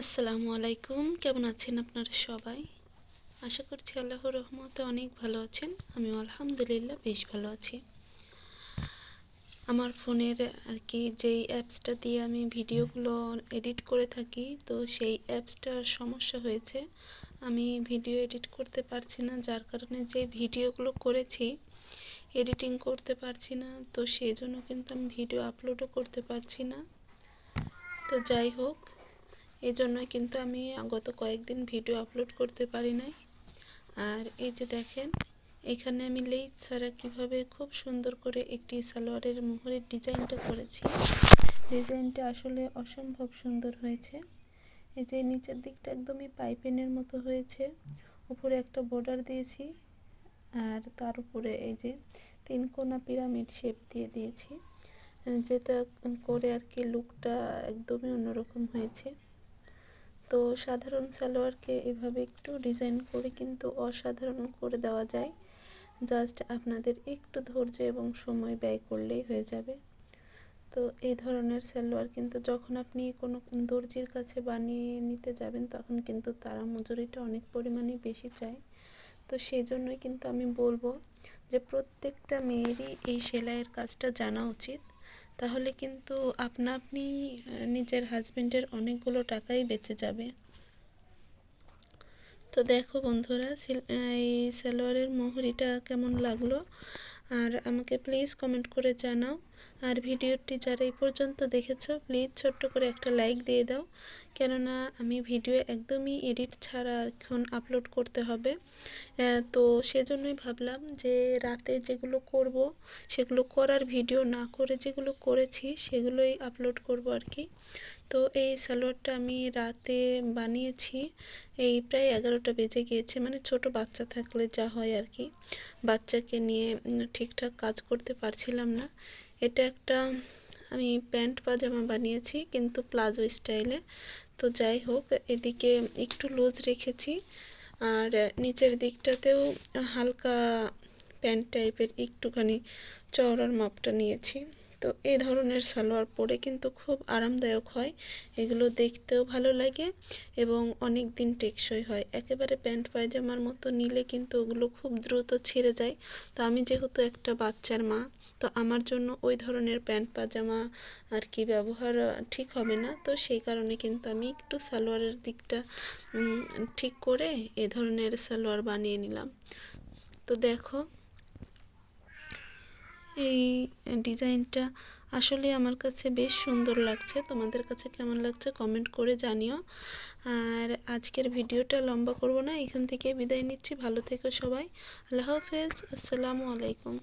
আসসালামু আলাইকুম। কেমন আছেন আপনারা সবাই? আশা করছি আল্লাহর রহমতে অনেক ভালো আছেন। আমি আলহামদুলিল্লাহ বেশ ভালো আছি। আমার ফোনের আর কি যেই অ্যাপসটা দিয়ে আমি ভিডিওগুলো এডিট করে থাকি, তো সেই অ্যাপসটার সমস্যা হয়েছে। আমি ভিডিও এডিট করতে পারছি না, যার কারণে যে ভিডিওগুলো করেছি, এডিটিং করতে পারছি না, তো সেই জন্য কিন্তু আমি ভিডিও আপলোডও করতে পারছি না। তো যাই হোক এই জন্যই কিন্তু আমি গত কয়েকদিন ভিডিও আপলোড করতে পারি নাই। আর এই যে দেখেন, এখানে আমি লেইস ছাড়া কীভাবে খুব সুন্দর করে একটি সালোয়ারের মোহরের ডিজাইনটা করেছি। ডিজাইনটা আসলে অসম্ভব সুন্দর হয়েছে। এই যে নিচের দিকটা একদমই পাইপেনের মতো হয়েছে। উপরে একটা বর্ডার দিয়েছি আর তার উপরে এই যে তিন কোনা পিরামিড শেপ দিয়ে দিয়েছি। যেটা করে আর কি লুকটা একদমই অন্যরকম হয়েছে। তো সাধারণ সালোয়ারকে এভাবে একটু ডিজাইন করে কিন্তু অসাধারণ করে দেওয়া যায়। জাস্ট আপনাদের একটু ধৈর্য এবং সময় ব্যয় করলেই হয়ে যাবে। তো এই ধরনের সালোয়ার কিন্তু যখন আপনি কোনো দর্জির কাছে বানিয়ে নিতে যাবেন, তখন কিন্তু তারা মজুরিটা অনেক পরিমাণে বেশি চায়। তো সেই জন্যই কিন্তু আমি বলব যে প্রত্যেকটা মেয়েরই এই সেলাইয়ের কাজটা জানা উচিত। তাহলে কিন্তু আপনা আপনি নিজের হাজব্যান্ডের অনেকগুলো টাকাই বেঁচে যাবে। তো দেখো বন্ধুরা এই সালোয়ারের মোহরিটা কেমন লাগল? আর আমাকে প্লিজ কমেন্ট করে জানাও। আর ভিডিওটি যারা এই পর্যন্ত দেখেছ প্লিজ ছোট্ট করে একটা লাইক দিয়ে দাও। কেননা আমি ভিডিও একদমই এডিট ছাড়া এখন আপলোড করতে হবে। তো সেজন্যই ভাবলাম যে রাতে যেগুলো করব, সেগুলো করার ভিডিও না করে যেগুলো করেছি, সেগুলোই আপলোড করব আর কি। তো এই সালোয়ারটা আমি রাতে বানিয়েছি। এই প্রায় এগারোটা বেজে গিয়েছে মানে ছোট বাচ্চা থাকলে যা হয় আর কি। বাচ্চাকে নিয়ে ঠিকঠাক কাজ করতে পারছিলাম না। এটা একটা, আমি প্যান্ট পাজামা বানিয়েছি কিন্তু প্লাজো স্টাইলে। তো যাই হোক, এদিকে একটু লুজ রেখেছি। আর নিচের দিকটাতেও হালকা প্যান্ট টাইপের একটুখানি চওড়ার মাপটা নিয়েছি। তো এই ধরনের সালোয়ার পরে কিন্তু খুব আরামদায়ক হয়। এগুলো দেখতেও ভালো লাগে এবং অনেক দিন টেকসই হয়। একেবারে প্যান্ট পায়জামার মতো নিলে কিন্তু ওগুলো খুব দ্রুত ছিঁড়ে যায়। তো আমি যেহেতু একটা বাচ্চার মা, তো আমার জন্য ওই ধরনের প্যান্ট পাজামা আর কি ব্যবহার ঠিক হবে না। তো সেই কারণে কিন্তু আমি একটু সালোয়ারের দিকটা ঠিক করে এ ধরনের সালোয়ার বানিয়ে নিলাম। তো দেখো এই ডিজাইনটা আসলে আমার কাছে বেশ সুন্দর লাগছে। তোমাদের কাছে কেমন লাগছে কমেন্ট করে জানিও। আর আজকের ভিডিওটা লম্বা করব না, এখান থেকে বিদায় নিচ্ছি। ভালো থেকো সবাই। আল্লাহ হাফেজ। আসসালামু আলাইকুম।